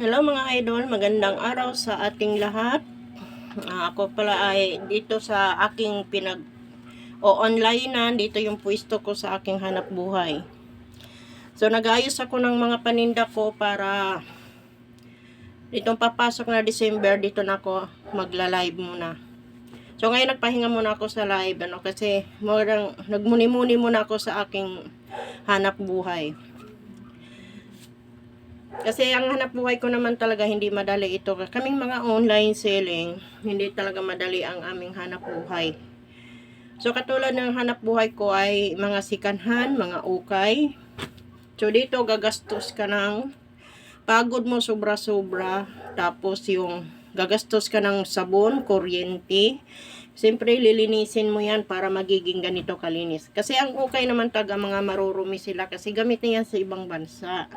Hello mga idol, magandang araw sa ating lahat. Ah, ako pala ay dito sa aking pinag o online na dito yung pwesto ko sa aking hanap buhay. So nagayos ako ng mga paninda ko para ditong papasok na December dito na ako magla-live muna. So ngayon nagpahinga muna ako sa live ano kasi morang nagmuni-muni muna ako sa aking hanap buhay. Kasi ang hanap buhay ko naman talaga hindi madali ito. Kaming mga online selling, hindi talaga madali ang aming hanap buhay. So katulad ng hanap buhay ko ay mga sikanhan, mga ukay. So dito gagastos ka ng pagod mo sobra-sobra. Tapos yung gagastos ka ng sabon, kuryente. Siyempre lilinisin mo yan para magiging ganito kalinis. Kasi ang ukay naman taga mga marurumi sila kasi gamit na yan sa ibang bansa.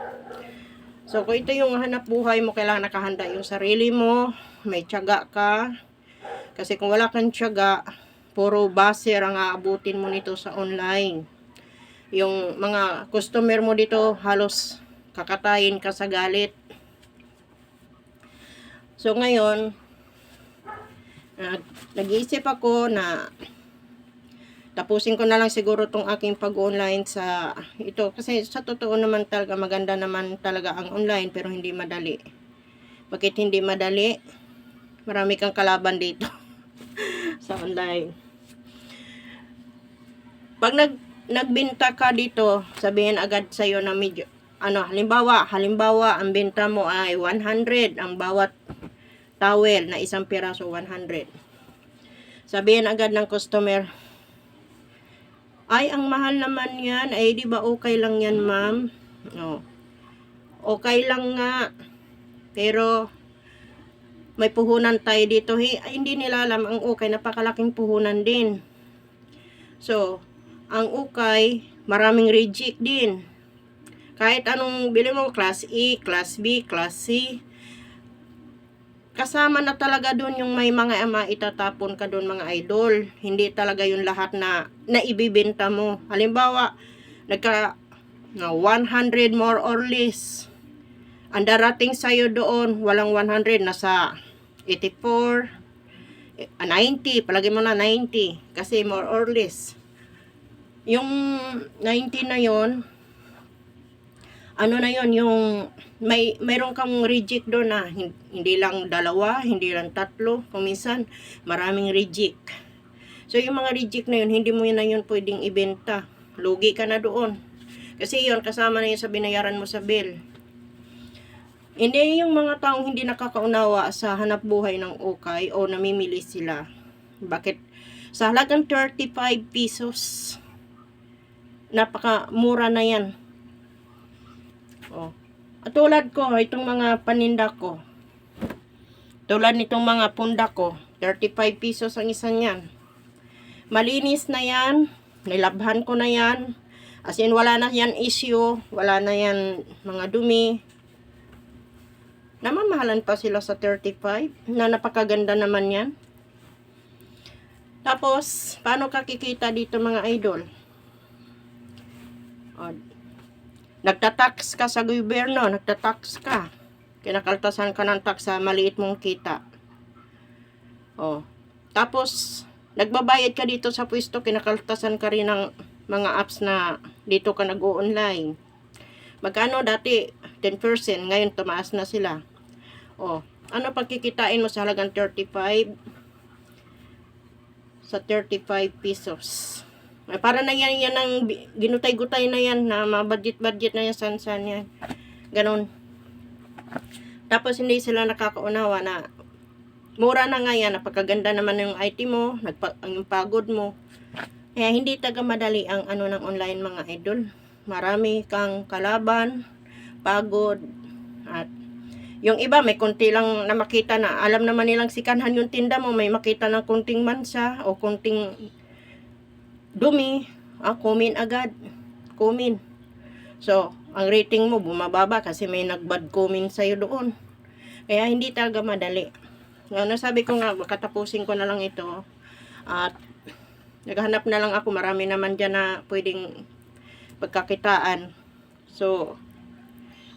So, kung ito yung hanap buhay mo, kailangan nakahanda yung sarili mo, may tiyaga ka. Kasi kung wala kang tiyaga, puro baser ang aabutin mo nito sa online. Yung mga customer mo dito, halos kakatayin ka sa galit. So, ngayon, uh, nag-iisip ako na tapusin ko na lang siguro tong aking pag-online sa ito kasi sa totoo naman talaga maganda naman talaga ang online pero hindi madali. Bakit hindi madali? Marami kang kalaban dito sa online. Pag nag nagbenta ka dito sabihin agad sa iyo na medyo ano halimbawa halimbawa ang benta mo ay 100 ang bawat towel na isang piraso 100 sabihin agad ng customer ay, ang mahal naman yan. Ay, di ba okay lang yan, ma'am? No. Okay lang nga. Pero, may puhunan tayo dito. Hey, ay, hindi nila alam ang ukay. Napakalaking puhunan din. So, ang ukay, maraming reject din. Kahit anong bili mo, class E, class B, class C, kasama na talaga doon yung may mga ama itatapon ka doon mga idol. Hindi talaga yung lahat na naibibenta mo. Halimbawa, nagka na 100 more or less. Ang darating sa'yo doon, walang 100, nasa 84, eh, 90, palagi mo na 90, kasi more or less. Yung 90 na yon ano na yon yung may mayroon kang reject doon na hindi lang dalawa, hindi lang tatlo, kung minsan maraming reject. So yung mga reject na yun, hindi mo na yun pwedeng ibenta. Lugi ka na doon. Kasi yun, kasama na yun sa binayaran mo sa bill. Hindi yung mga taong hindi nakakaunawa sa hanap buhay ng ukay o namimili sila. Bakit? Sa halagang 35 pesos, napaka mura na yan Oh. At tulad ko, itong mga paninda ko. Tulad nitong mga punda ko, 35 pesos ang isa niyan. Malinis na yan, nilabhan ko na yan. As in, wala na yan issue, wala na yan mga dumi. Namamahalan pa sila sa 35, na napakaganda naman yan. Tapos, paano kakikita dito mga idol? O, Nagtatax ka sa gobyerno, nagtatax ka. Kinakaltasan ka ng tax sa maliit mong kita. Oh. Tapos, nagbabayad ka dito sa pwesto, kinakaltasan ka rin ng mga apps na dito ka nag-online. Magkano dati? 10%. Ngayon, tumaas na sila. Oh. Ano pagkikitain mo sa halagang 35? Sa 35 pesos. Para na yan, yan ang ginutay-gutay na yan, na mabudget-budget na yan, san-san yan. Ganon. Tapos hindi sila nakakaunawa na mura na nga yan, napakaganda naman yung IT mo, nagpa, yung pagod mo. Kaya hindi taga madali ang ano ng online mga idol. Marami kang kalaban, pagod, at yung iba may konti lang na makita na alam naman nilang sikanhan yung tinda mo, may makita ng konting mansa o konting dumi, ah, kumin agad. Kumin. So, ang rating mo bumababa kasi may nagbad kumin sa'yo doon. Kaya hindi talaga madali. Ano sabi ko nga, katapusin ko na lang ito. At naghanap na lang ako. Marami naman dyan na pwedeng pagkakitaan. So,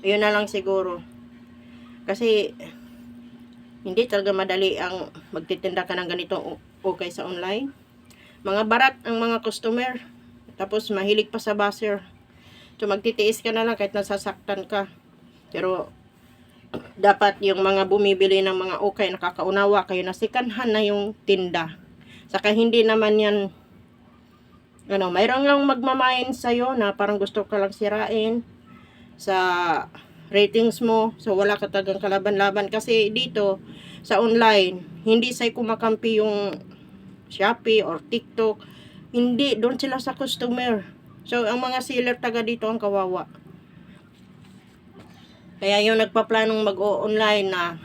yun na lang siguro. Kasi hindi talaga madali ang magtitinda ka ng ganito okay sa online. Mga barat ang mga customer. Tapos mahilig pa sa buzzer. So magtitiis ka na lang kahit nasasaktan ka. Pero dapat yung mga bumibili ng mga okay nakakaunawa kayo na sikanhan na yung tinda. Saka hindi naman yan ano, mayroong lang magmamain sa'yo na parang gusto ka lang sirain sa ratings mo. So, wala ka talagang kalaban-laban. Kasi dito, sa online, hindi sa'yo kumakampi yung Shopee or TikTok. Hindi, doon sila sa customer. So, ang mga seller taga dito ang kawawa. Kaya yung nagpaplanong mag-online na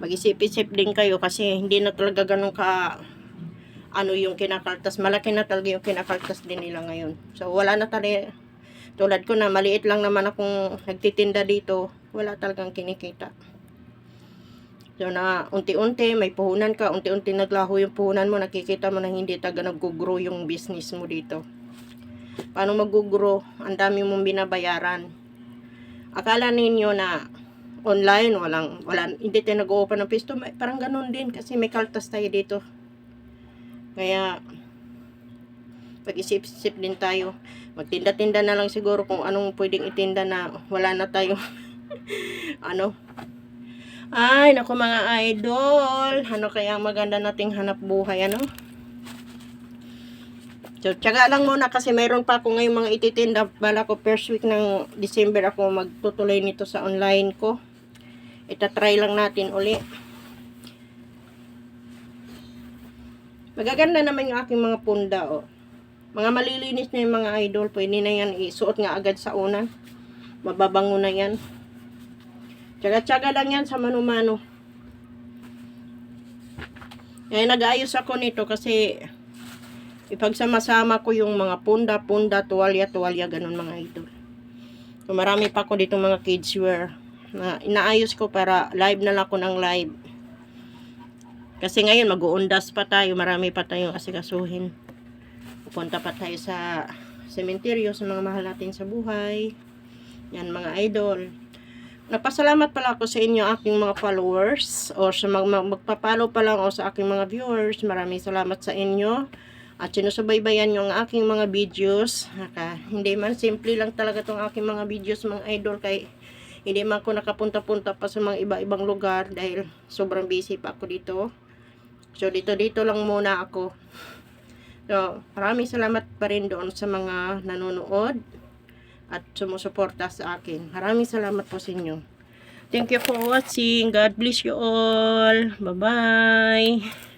mag-isip-isip din kayo kasi hindi na talaga ganun ka ano yung kinakaltas. Malaki na talaga yung kinakaltas din nila ngayon. So, wala na talaga. Tulad ko na, maliit lang naman akong nagtitinda dito. Wala talagang kinikita. So, na unti-unti, may puhunan ka. Unti-unti naglaho yung puhunan mo. Nakikita mo na hindi talaga nag-grow yung business mo dito. Paano mag-grow? Ang dami mong binabayaran. Akala ninyo na online, walang, walang, hindi tayo nag-open ng pisto. May- Parang ganun din kasi may kaltas tayo dito. Kaya, pag-isip-isip din tayo. Magtinda-tinda na lang siguro kung anong pwedeng itinda na wala na tayo. ano? Ay, naku mga idol. Ano kaya ang maganda nating hanap buhay, ano? So, tsaga lang muna kasi mayroon pa ako ngayong mga ititinda. Bala ko first week ng December ako magtutuloy nito sa online ko. Itatry lang natin uli. Magaganda naman yung aking mga punda, oh. Mga malilinis na yung mga idol. Pwede na yan isuot nga agad sa una. Mababango na yan. Tsaga-tsaga lang yan sa mano-mano. Eh, nag-ayos ako nito kasi ipagsama-sama ko yung mga punda-punda, tuwalya-tuwalya, ganun mga idol. So, marami pa ako dito mga kids wear na inaayos ko para live na lang ako ng live. Kasi ngayon mag-uundas pa tayo, marami pa tayong asikasuhin. Pupunta pa tayo sa sementeryo sa mga mahal natin sa buhay. Yan mga idol. Napasalamat pala ako sa inyo aking mga followers o sa mag, mag, magpapalo pa lang o sa aking mga viewers. Maraming salamat sa inyo. At sinusubaybayan yung aking mga videos. Naka, hindi man simple lang talaga tong aking mga videos mga idol kay hindi man ako nakapunta-punta pa sa mga iba-ibang lugar dahil sobrang busy pa ako dito. So dito dito lang muna ako. So maraming salamat pa rin doon sa mga nanonood at sumusuporta sa akin. Maraming salamat po sa inyo. Thank you for watching. God bless you all. Bye-bye.